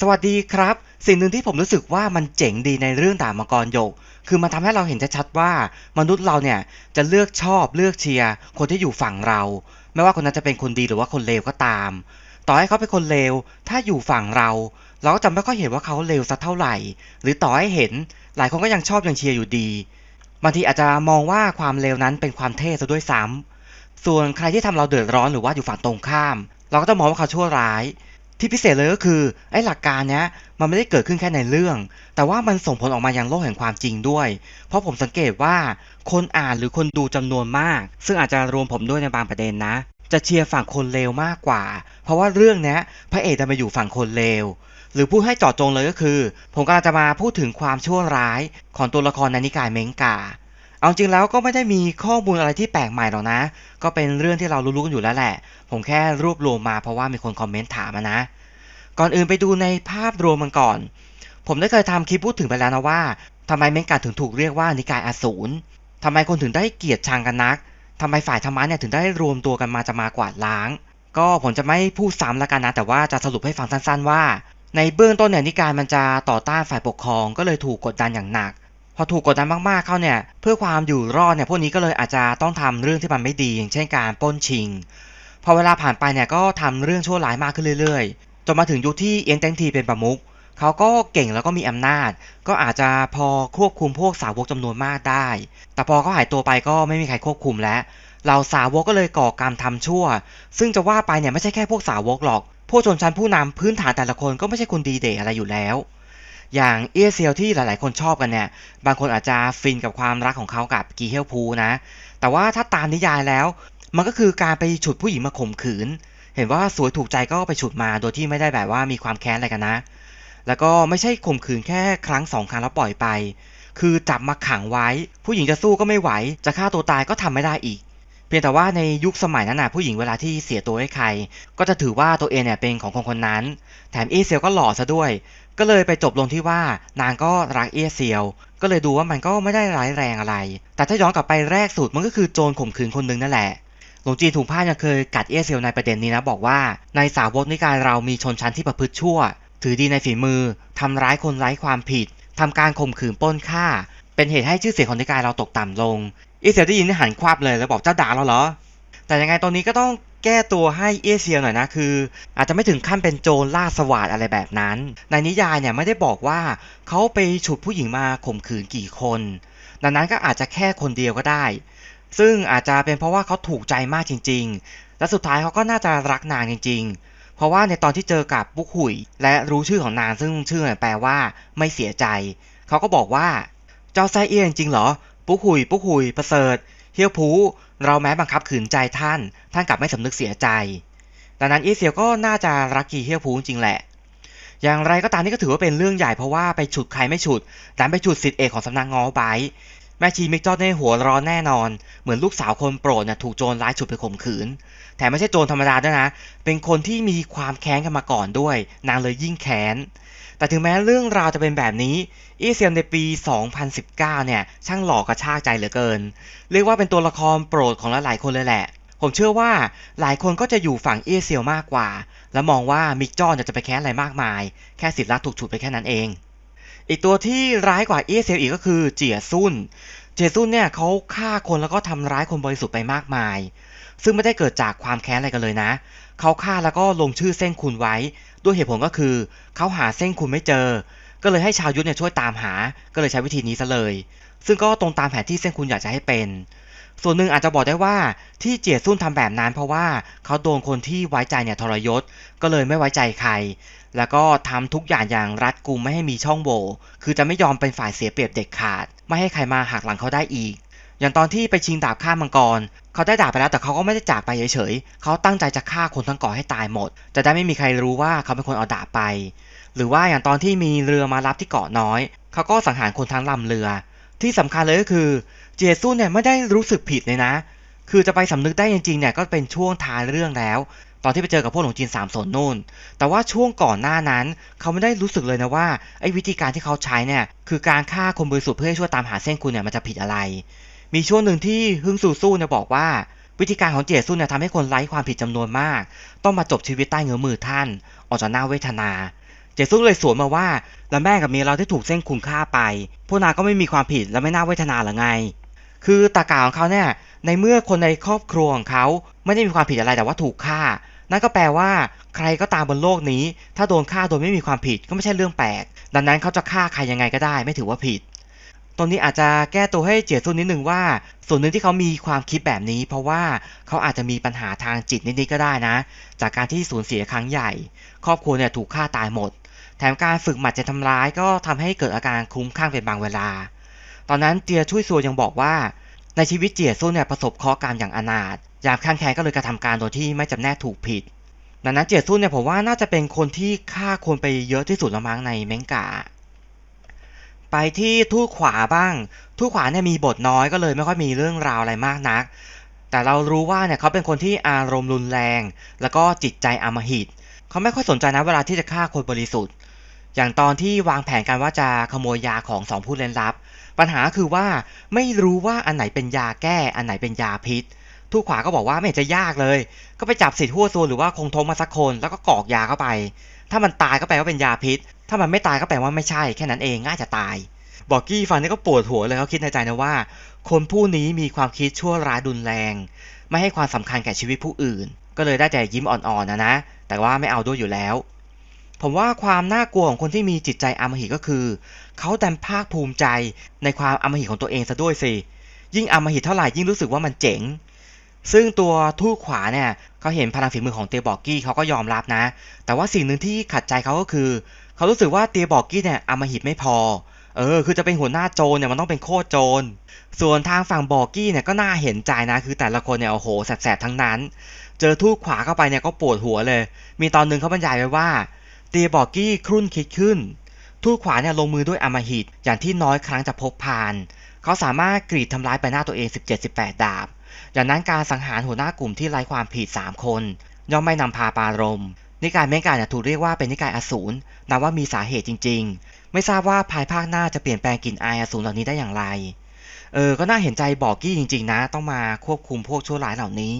สวัสดีครับ สิ่งหนึ่งที่ผมรู้สึกว่ามันเจ๋งดีในเรื่องดาบมังกรหยก คือมันทำให้เราเห็นชัดๆว่ามนุษย์เราเนี่ยจะเลือกชอบเลือกเชียร์คนที่อยู่ฝั่งเรา ไม่ว่าคนนั้นจะเป็นคนดีหรือว่าคนเลวก็ตาม ต่อให้เขาเป็นคนเลวถ้าอยู่ฝั่งเรา เราก็จะไม่ค่อยเห็นว่าเขาเลวสักเท่าไหร่ หรือต่อให้เห็น หลายคนก็ยังชอบยังเชียร์อยู่ดีบางทีอาจจะมองว่าความเลวนั้นเป็นความเท่ซะด้วยซ้ำส่วนใครที่ทำเราเดือดร้อนหรือว่าอยู่ฝั่งตรงข้าม เราก็จะมองว่าเขาชั่วร้าย ที่พิเศษเลยก็คือไอ้หลักการเนี้ยมันไม่ได้เกิดขึ้นแค่ในเรื่อง แต่ว่ามันส่งผลออกมายังโลกแห่งความจริงด้วย เพราะผมสังเกตว่าคนอ่านหรือคนดูจำนวนมาก ซึ่งอาจจะรวมผมด้วยในบางประเด็นนะ จะเชียร์ฝั่งคนเลวมากกว่า เพราะว่าเรื่องเนี้ยพระเอกจะมาอยู่ฝั่งคนเลวหรือพูดให้จาะจงเลยก็คือ ผมกำลังจะมาพูดถึงความชั่วร้ายของตัวละครในนิกายเมงกา เอาจริงแล้วก็ไม่ได้มีข้อมูลอะไรที่แปลกใหม่หรอกนะ ก็เป็นเรื่องที่เรารู้ๆกันอยู่แล้วแหละ ผมแค่รวบรวมมาเพราะว่ามีคนคอมเมนต์ถามนะ ก่อนอื่นไปดูในภาพรวมมันก่อน ผมได้เคยทำคลิปพูดถึงไปแล้วนะว่าทำไมเมงกาถึงถูกเรียกว่านิกายอสูรทำไมคนถึงได้เกลียดชังกันนักทำไมฝ่ายธรรมะเนี่ยถึงได้รวมตัวกันมาจะมากวาดล้าง ก็ผมจะไม่พูดซ้ำล้วกันนะ แต่ว่าจะสรุปให้ฟังสั้น ๆ ว่า ในเบื้องต้นเนี่ยนิกายมันจะต่อต้านฝ่ายปกครองก็เลยถูกกดดันอย่างหนัก อถูกกดดันมากๆเข้าเนี่ยเพื่อความอยู่รอดเนี่ยพวกนี้ก็เลยอาจจะต้องทำเรื่องที่มันไม่ดี อย่างเช่นการป้นชิง พอเวลาผ่านไปเนี่ยก็ทำเรื่องชั่วร้ายมากขึ้นเรื่อยๆ จนมาถึงยุคที่เอียนแตงทีเป็นประมุขเขาก็เก่งแล้วก็มีอำนาจ ก็อาจจะพอควบคุมพวกสาวกจำนวนมากได้ แต่พอเขาหายตัวไปก็ไม่มีใครควบคุมแล้วเหล่าสาวกก็เลยก่อกรรมทำชั่ว ซึ่งจะว่าไปเนี่ยไม่ใช่แค่พวกสาวกหรอก พวกชนชั้นผู้นำพื้นฐานแต่ละคนก็ไม่ใช่คนดีเดอะไรอยู่แล้ว อย่างเอเซียวที่หลายๆ คนชอบกันเนี่ย บางคนอาจจะฟินกับความรักของเขากับกีเฮลพูนะ แต่ว่าถ้าตามนิยายแล้ว มันก็คือการไปฉุดผู้หญิงมาข่มขืน เห็นว่าสวยถูกใจก็ไปฉุดมาโดยที่ไม่ได้แบบว่ามีความแค้นอะไรกันนะ แล้วก็ไม่ใช่ข่มขืนแค่ครั้งสองครั้งแล้วปล่อยไป คือจับมาขังไว้ ผู้หญิงจะสู้ก็ไม่ไหว จะฆ่าตัวตายก็ทำไม่ได้อีกเพียงแต่ว่าในยุคสมัยนั้นนะผู้หญิงเวลาที่เสียตัวให้ใคร ก็จะถือว่าตัวเองเนี่ยเป็นของคนคนนั้น แถมเอเซียวก็หล่อซะด้วย ก็เลยไปจบลงที่ว่านางก็รักเอียเซียว ก็เลยดูว่ามันก็ไม่ได้ร้ายแรงอะไร แต่ถ้าย้อนกลับไปแรกสุดมันก็คือโจรข่มขืนคนหนึ่งนั่นแหละหลวงจีนถุงผ้ายังเคยกัดเอียเซียวในประเด็นนี้นะบอกว่า ในสาวกนิกายเรามีชนชั้นที่ประพฤติชั่ว ถือดีในฝีมือทำร้ายคนไร้ความผิดทำการข่มขืนปล้นฆ่า เป็นเหตุให้ชื่อเสียงของนิกายเราตกต่ำลงเอียเซียวได้ยินนี่หันควับเลยแล้วบอกเจ้าด่าเราเหรอแต่ยังไงตอนนี้ก็ต้อง แก้ตัวให้เอเซียหน่อยนะคือ อาจจะไม่ถึงขั้นเป็นโจรล่าสวาดอะไรแบบนั้น ในนิยายเนี่ยไม่ได้บอกว่าเขาไปฉุดผู้หญิงมาข่มขืนกี่คน ดังนั้นก็อาจจะแค่คนเดียวก็ได้ ซึ่งอาจจะเป็นเพราะว่าเขาถูกใจมากจริง ๆ และสุดท้ายเขาก็น่าจะรักนางจริง ๆ เพราะว่าในตอนที่เจอกับบุกหุย และรู้ชื่อของนางซึ่งชื่อนี่แปลว่า ไม่เสียใจ เขาก็บอกว่า เจ้าไซเอียจริงเหรอ ปุกหุย ปุกหุยประเสริฐ เฮียวผูเราแม้บังคับขืนใจท่าน ท่านกลับไม่สำนึกเสียใจ ดังนั้นอีเซียวก็น่าจะรักกีเฮียวผูจริงแหละ อย่างไรก็ตามนี่ก็ถือว่าเป็นเรื่องใหญ่เพราะว่าไปฉุดใครไม่ฉุดดันไปฉุดสิทธิเอกของสำนักงอไบแม่ชีมิกจอดในหัวร้อนแน่นอน เหมือนลูกสาวคนโปรดเนี่ยถูกโจรร้ายฉุดไปข่มขืนแถมไม่ใช่โจรธรรมดาด้วยนะ เป็นคนที่มีความแค้นกันมาก่อนด้วย นางเลยยิ่งแค้น แต่ถึงแม้เรื่องราวจะเป็นแบบนี้อีเซียมในปี 2019 เนี่ยช่างหล่อกระชากใจเหลือเกิน เรียกว่าเป็นตัวละครโปรดของหลายๆคนเลยแหละ ผมเชื่อว่าหลายคนก็จะอยู่ฝั่งเอเซียมากกว่า และมองว่ามิกจอนจะไปแค้นอะไรมากมาย แค่สิทธิ์รักถูกฉุดไปแค่นั้นเอง อีกตัวที่ร้ายกว่าเอเซียอีกก็คือเจียซุนเจซุนเนี่ยเขาฆ่าคนแล้วก็ทำร้ายคนบริสุทธิ์ไปมากมาย ซึ่งไม่ได้เกิดจากความแค้นอะไรกันเลยนะ เขาฆ่าแล้วก็ลงชื่อเส้นคุณไว้ ด้วยเหตุผลก็คือเขาหาเส้นคุณไม่เจอ ก็เลยให้ชาวยุทธเนี่ยช่วยตามหา ก็เลยใช้วิธีนี้ซะเลย ซึ่งก็ตรงตามแผนที่เส้นคุณอยากจะให้เป็น ส่วนหนึ่งอาจจะบอกได้ว่าที่เจียซุ่นทำแบบนั้น เพราะว่าเขาโดนคนที่ไว้ใจเนี่ยทรยศ ก็เลยไม่ไว้ใจใคร แล้วก็ทำทุกอย่างอย่างรัดกุมไม่ให้มีช่องโหว่ คือจะไม่ยอมเป็นฝ่ายเสียเปรียบเด็กขาด ไม่ให้ใครมาหักหลังเขาได้อีกอย่างตอนที่ไปชิงดาบฆ่ามังกร เขาได้ด่าไปแล้วแต่เขาก็ไม่ได้จากไปเฉยๆ เขาตั้งใจจะฆ่าคนทั้งเกาะให้ตายหมด จะได้ไม่มีใครรู้ว่าเขาเป็นคนเอาด่าไป หรือว่าอย่างตอนที่มีเรือมารับที่เกาะน้อย เขาก็สังหารคนทั้งลำเรือ ที่สำคัญเลยก็คือเจซุเนี่ยไม่ได้รู้สึกผิดเลยนะ คือจะไปสำนึกได้จริงๆเนี่ยก็เป็นช่วงท้ายเรื่องแล้ว ตอนที่ไปเจอกับพวกหลวงจีนสามสนนู่น แต่ว่าช่วงก่อนหน้านั้น เขาไม่ได้รู้สึกเลยนะว่าไอ้วิธีการที่เขาใช้เนี่ยคือการฆ่าคนบริสุทธิ์เพื่อให้ช่วยตามหาเส้นคุณเนี่ยมันจะผิดอะไร มีช่วงหนึ่งที่ฮึ่งซูสู้เนี่ยบอกว่า วิธีการของเจซุนเนี่ยทำให้คนไร้ความผิดจำนวนมาก ต้องมาจบชีวิตใต้เงื้อมือท่าน ออกจากหน้าเวทนา เจซุนเลยสวนมาว่า แล้วแม่กับเมียเราที่ถูกเส้นคุณฆ่าไป พวกนายก็ไม่มีความผิดและไม่น่าเวทนาหรือไง คือตากาของเขาเนี่ยในเมื่อคนในครอบครัวของเขาไม่ได้มีความผิดอะไรแต่ว่าถูกฆ่า นั่นก็แปลว่า ใครก็ตามบนโลกนี้ ถ้าโดนฆ่าโดยไม่มีความผิดก็ไม่ใช่เรื่องแปลก ดังนั้นเขาจะฆ่าใครยังไงก็ได้ ไม่ถือว่าผิด ตรงนี้อาจจะแก้ตัวให้เจียซุนนิดนึงว่า ส่วนหนึ่งที่เขามีความคิดแบบนี้ เพราะว่าเขาอาจจะมีปัญหาทางจิตนิดๆก็ได้นะ จากการที่สูญเสียครั้งใหญ่ ครอบครัวเนี่ยถูกฆ่าตายหมด แถมการฝึกหมัดจะทำร้ายก็ทำให้เกิดอาการคลุ้มคลั่งเป็นบางเวลา ตอนนั้นเจียช่วยซัวยังบอกว่า ในชีวิตเจียซุนเนี่ยประสบเคราะห์กรรมอย่างอนาถยามข้างแค้นก็เลยกระทำการโดยที่ไม่จำแนกถูกผิดดังนั้นเจียซุนเนี่ยผมว่าน่าจะเป็นคนที่ฆ่าคนไปเยอะที่สุดละมั้งในเมงกา ไปที่ทูตขวาบ้าง ทูตขวาเนี่ยมีบทน้อยก็เลยไม่ค่อยมีเรื่องราวอะไรมากนัก แต่เรารู้ว่าเนี่ยเขาเป็นคนที่อารมณ์รุนแรง แล้วก็จิตใจอำมหิต เขาไม่ค่อยสนใจนะเวลาที่จะฆ่าคนบริสุทธิ์ อย่างตอนที่วางแผนกันว่าจะขโมยยาของสองผู้เล่นลับ ปัญหาคือว่าไม่รู้ว่าอันไหนเป็นยาแก้ อันไหนเป็นยาพิษ ทูตขวาก็บอกว่าไม่เห็นจะยากเลย ก็ไปจับสิทธิ์หัวโซนหรือว่าคงทงมาสักคนแล้วก็กรอกยาเข้าไป ถ้ามันตายก็แปลว่าเป็นยาพิษถ้ามันไม่ตายก็แปลว่าไม่ใช่แค่นั้นเองง่ายจะตาย บอกกี้ฟังนี่ก็ปวดหัวเลยเขาคิดในใจนะว่า คนผู้นี้มีความคิดชั่วร้ายดุนแรง ไม่ให้ความสำคัญแก่ชีวิตผู้อื่น ก็เลยได้แต่ยิ้มอ่อนๆนะนะ แต่ว่าไม่เอาด้วยอยู่แล้ว ผมว่าความน่ากลัวของคนที่มีจิตใจอมหิก็คือ เขาดันภาคภูมิใจในความอมหิของตัวเองซะด้วยสิยิ่งอมหิเท่าไหร่ยิ่งรู้สึกว่ามันเจ๋งซึ่งตัวทูตขวาเนี่ยเขาเห็นพลังฝีมือของเตียบอกกี้เขาก็ยอมรับนะ แต่ว่าสิ่งหนึ่งที่ขัดใจเขาก็คือ เขารู้สึกว่าเตียบอกกี้เนี่ยอำมหิตไม่พอ เออ คือจะเป็นหัวหน้าโจรเนี่ยมันต้องเป็นโคตรโจร ส่วนทางฝั่งบอกกี้เนี่ยก็น่าเห็นใจนะ คือแต่ละคนเนี่ยโอ้โหแสบๆทั้งนั้น เจอทูตขวาเข้าไปเนี่ยก็ปวดหัวเลย มีตอนหนึ่งเขาบรรยายไว้ว่า เตียบอกกี้ครุ่นคิดขึ้น ทูตขวาเนี่ยลงมือด้วยอำมหิตอย่างที่น้อยครั้งจะพบผ่าน เขาสามารถกรีดทำร้ายใบหน้าตัวเอง17-18 ดาบอย่างนั้นการสังหารหัวหน้ากลุ่มที่ไร้ความผิด3คนย่อมไม่นำพาปารม นิกายเมกาเนี่ยถูกเรียกว่าเป็นนิกายอสูรนับว่ามีสาเหตุจริง ๆ ไม่ทราบว่าภายภาคหน้าจะเปลี่ยนแปลงกลิ่นอายอสูรเหล่านี้ได้อย่างไร เออ ก็น่าเห็นใจบอกกี้จริง ๆ นะ ต้องมาควบคุมพวกชั่วร้ายเหล่านี้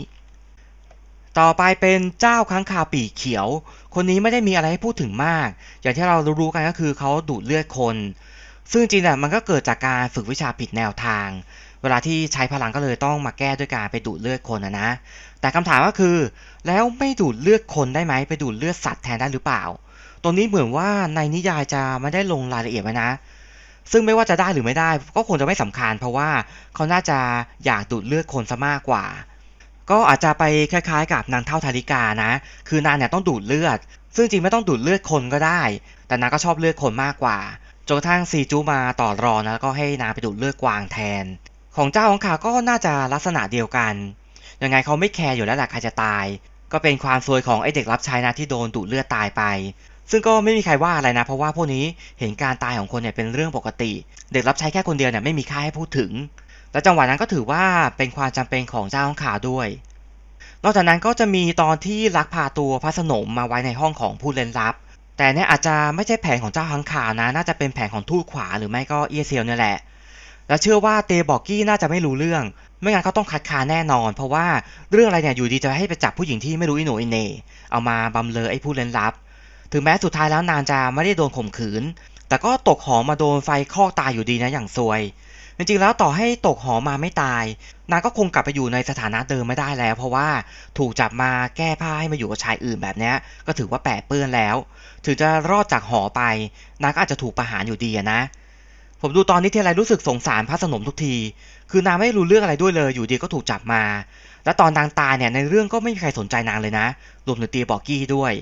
ต่อไปเป็นเจ้าค้างคาวปีกเขียว คนนี้ไม่ได้มีอะไรให้พูดถึงมาก อย่างที่เรารู้กันก็คือเขาดูดเลือดคน ซึ่งจริงๆมันก็เกิดจากการฝึกวิชาผิดแนวทาง เวลาที่ใช้พลังก็เลยต้องมาแก้ด้วยการไปดูดเลือดคนนะนะ แต่คำถามก็คือ แล้วไม่ดูดเลือดคนได้ไหมไปดูดเลือดสัตว์แทนได้หรือเปล่า ตรงนี้เหมือนว่าในนิยายจะไม่ได้ลงรายละเอียดไว้นะ ซึ่งไม่ว่าจะได้หรือไม่ได้ ก็คงจะไม่สำคัญ เพราะว่าเขาน่าจะอยากดูดเลือดคนซะมากกว่า ก็อาจจะไปคล้ายๆ กับนางเท่าธาริกานะ คือนางเนี่ยต้องดูดเลือด ซึ่งจริงไม่ต้องดูดเลือดคนก็ได้ แต่นางก็ชอบเลือดคนมากกว่าจนกระทั่งซีจูมาต่อรองนะแล้วก็ให้นางไปดูดเลือดกวางแทน ของเจ้าของขาก็น่าจะลักษณะเดียวกัน ยังไงเขาไม่แคร์อยู่แล้วแหละใครจะตาย ก็เป็นความซวยของไอเด็กรับใช้นะที่โดนดูดเลือดตายไป ซึ่งก็ไม่มีใครว่าอะไรนะ เพราะว่าพวกนี้เห็นการตายของคนเนี่ยเป็นเรื่องปกติ เด็กรับใช้แค่คนเดียวเนี่ยไม่มีค่าให้พูดถึง และจังหวะนั้นก็ถือว่าเป็นความจำเป็นของเจ้าของขาด้วย นอกจากนั้นก็จะมีตอนที่ลักพาตัวพระสนมมาไว้ในห้องของผู้เล่นลับ แต่เนี่ยอาจจะไม่ใช่แผนของเจ้าหังขาวนะ น่าจะเป็นแผนของทูตขวาหรือไม่ก็เอียเซียวเนี่ยแหละ และเชื่อว่าเตบอกกี้น่าจะไม่รู้เรื่อง ไม่งั้นเขาต้องคัดค้านแน่นอน เพราะว่าเรื่องอะไรเนี่ยอยู่ดีจะให้ไปจับผู้หญิงที่ไม่รู้อิโนอิเนเอามาบำเลอไอ้ผู้เล่นลับ ถึงแม้สุดท้ายแล้วนางจะไม่ได้โดนข่มขืน แต่ก็ตกหอมาโดนไฟคลอกตายอยู่ดีนะอย่างซวย จริงๆแล้วต่อให้ตกหอมาไม่ตาย นางก็คงกลับไปอยู่ในสถานะเดิมไม่ได้แล้ว เพราะว่าถูกจับมาแก้ผ้าให้มาอยู่กับชายอื่นแบบนี้ก็ถือว่าแปะเปื้อนแล้ว ถึงจะรอดจากหอไป นางก็อาจจะถูกประหารอยู่ดีนะ ผมดูตอนนี้ทีไรรู้สึกสงสารพระสนมทุกที คือนางไม่รู้เรื่องอะไรด้วยเลย อยู่ดีก็ถูกจับมา และตอนนางตายเนี่ยในเรื่องก็ไม่มีใครสนใจนางเลยนะ รวมถึงตีบอกกี้ด้วย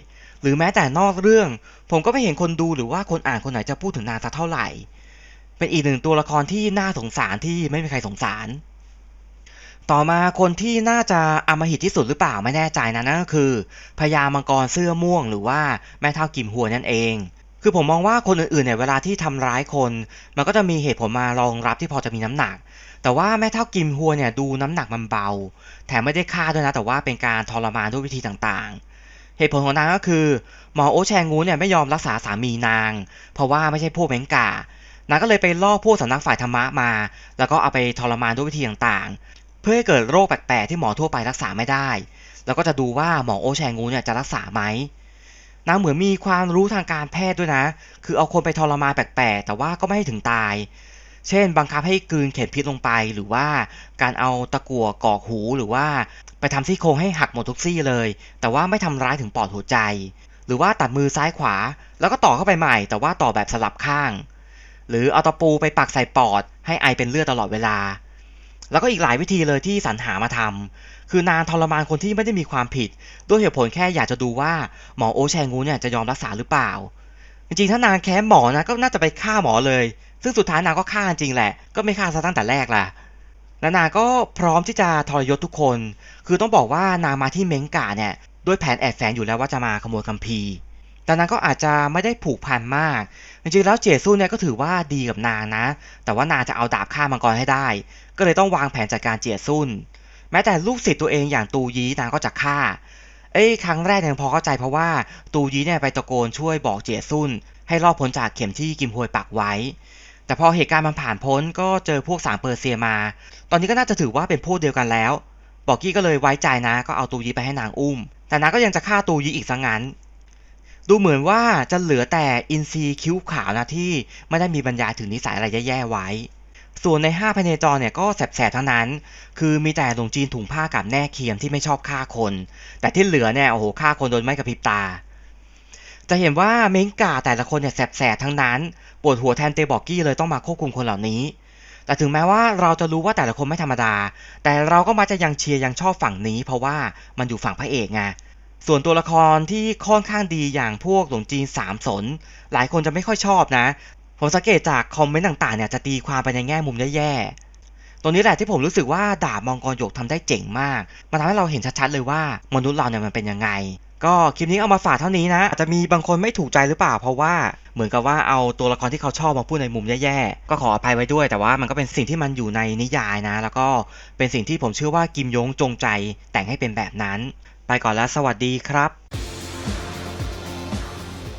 หรือแม้แต่นอกเรื่อง ผมก็ไม่เห็นคนดูหรือว่าคนอ่านคนไหนจะพูดถึงนางสักเท่าไหร่ เป็นอีกหนึ่งตัวละครที่น่าสงสารที่ไม่มีใครสงสาร ต่อมาคนที่น่าจะอำมหิตที่สุดหรือเปล่าไม่แน่ใจนะนั่นก็คือพญามังกรเสื้อม่วง หรือว่าแม่เท่ากิมหัวนั่นเอง คือผมมองว่าคนอื่นๆเนี่ยเวลาที่ทำร้ายคน มันก็จะมีเหตุผลมารองรับที่พอจะมีน้ำหนัก แต่ว่าแม่เท่ากิมหัวเนี่ยดูน้ำหนักมันเบา แถมไม่ได้ฆ่าด้วยนะแต่ว่าเป็นการทรมานด้วยวิธีต่างๆ เหตุผลของนางก็คือหมอโอแชงูเนี่ยไม่ยอมรักษาสามีนาง เพราะว่าไม่ใช่พวกเมงกานางก็เลยไปล่อพวกสำนักฝ่ายธรรมะมา แล้วก็เอาไปทรมานด้วยวิธีต่างๆ เพื่อให้เกิดโรคแปลกๆที่หมอทั่วไปรักษาไม่ได้ แล้วก็จะดูว่าหมอโอแชงูเนี่ยจะรักษาไหม นางเหมือนมีความรู้ทางการแพทย์ด้วยนะ คือเอาคนไปทรมานแปลกๆ แต่ว่าก็ไม่ให้ถึงตาย เช่น บังคับให้กลืนเข็มพิษลงไป หรือว่าการเอาตะกั่วกอกหูหรือว่า ไปทำซี่โครงให้หักหมดทุกซี่เลย แต่ว่าไม่ทำร้ายถึงปอดหัวใจ หรือว่าตัดมือซ้ายขวา แล้วก็ต่อเข้าไปใหม่ แต่ว่าต่อแบบสลับข้าง หรือเอาตะปูไปปักใส่ปอด ให้ไอเป็นเลือดตลอดเวลา แล้วก็อีกหลายวิธีเลยที่สรรหามาทำคือนางทรมานคนที่ไม่ได้มีความผิด ด้วยเหตุผลแค่อยากจะดูว่าหมอโอแชงูเนี่ยจะยอมรักษาหรือเปล่า จริงๆ ถ้านางแค้นหมอนะก็น่าจะไปฆ่าหมอเลย ซึ่งสุดท้ายนางก็ฆ่าจริงแหละ ก็ไม่ฆ่าซะตั้งแต่แรกล่ะและนางก็พร้อมที่จะทรยศทุกคน คือต้องบอกว่านางมาที่เม้งกาเนี่ยด้วยแผนแอบแฝงอยู่แล้วว่าจะมาขโมยคัมภีร์ แต่นางก็อาจจะไม่ได้ผูกพันมาก จริงๆแล้วเจสู้เนี่ยก็ถือว่าดีกับนางนะ แต่ว่านางจะเอาดาบฆ่ามังกรให้ได้ ก็เลยต้องวางแผนจัดการเจียซุนแม้แต่ลูกศิษย์ตัวเองอย่างตูยีนางก็จะฆ่า เอ้ยครั้งแรกยังพอเข้าใจเพราะว่าตูยีเนี่ยไปตะโกนช่วยบอกเจียซุนให้รอดพ้นจากเข็มที่กิมฮวยปักไว้ แต่พอเหตุการณ์มันผ่านพ้นก็เจอพวกสามเปอร์เซียมา ตอนนี้ก็น่าจะถือว่าเป็นพวกเดียวกันแล้ว บอกกี้ก็เลยไว้ใจนะ ก็เอาตูยีไปให้นางอุ้ม แต่นางก็ยังจะฆ่าตูยีอีกซะงั้น ดูเหมือนว่าจะเหลือแต่อินซีคิ้วขาวนะที่ไม่ได้มีบรรยายถึงนิสัยอะไรแย่ๆไว้ ส่วนใน5พเนจรเนี่ยก็แสบๆทั้งนั้น คือมีแต่หลงจีนถุงผ้ากับแน่เคียมที่ไม่ชอบฆ่าคน แต่ที่เหลือเนี่ยโอ้โหฆ่าคนโดยไม่กระพริบตา จะเห็นว่าเม้งกาแต่ละคนเนี่ยแสบๆทั้งนั้น ปวดหัวแทนเตบอกกี้เลยต้องมาควบคุมคนเหล่านี้ แต่ถึงแม้ว่าเราจะรู้ว่าแต่ละคนไม่ธรรมดา แต่เราก็มักจะยังเชียร์ยังชอบฝั่งนี้ เพราะว่ามันอยู่ฝั่งพระเอกไง ส่วนตัวละครที่ค่อนข้างดีอย่างพวกหลงจีนสามสน หลายคนจะไม่ค่อยชอบนะ ผมสังเกตจากคอมเมนต์ต่างๆเนี่ยจะตีความไปในแง่มุมแย่ๆ ตรงนี้แหละที่ผมรู้สึกว่าดาบมังกรหยกทำได้เจ๋งมาก มันทำให้เราเห็นชัดๆเลยว่ามนุษย์เราเนี่ยมันเป็นยังไง ก็คลิปนี้เอามาฝากเท่านี้นะ อาจจะมีบางคนไม่ถูกใจหรือเปล่า เพราะว่าเหมือนกับว่าเอาตัวละครที่เขาชอบมาพูดในมุมแย่ๆ ก็ขออภัยไว้ด้วย แต่ว่ามันก็เป็นสิ่งที่มันอยู่ในนิยายนะ แล้วก็เป็นสิ่งที่ผมเชื่อว่ากิมยงจงใจแต่งให้เป็นแบบนั้น ไปก่อนแล้วสวัสดีครับ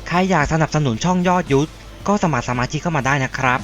ใครอยากสนับสนุนช่องยอดยุทธก็สมัครสมาชิกเข้ามาได้นะครับ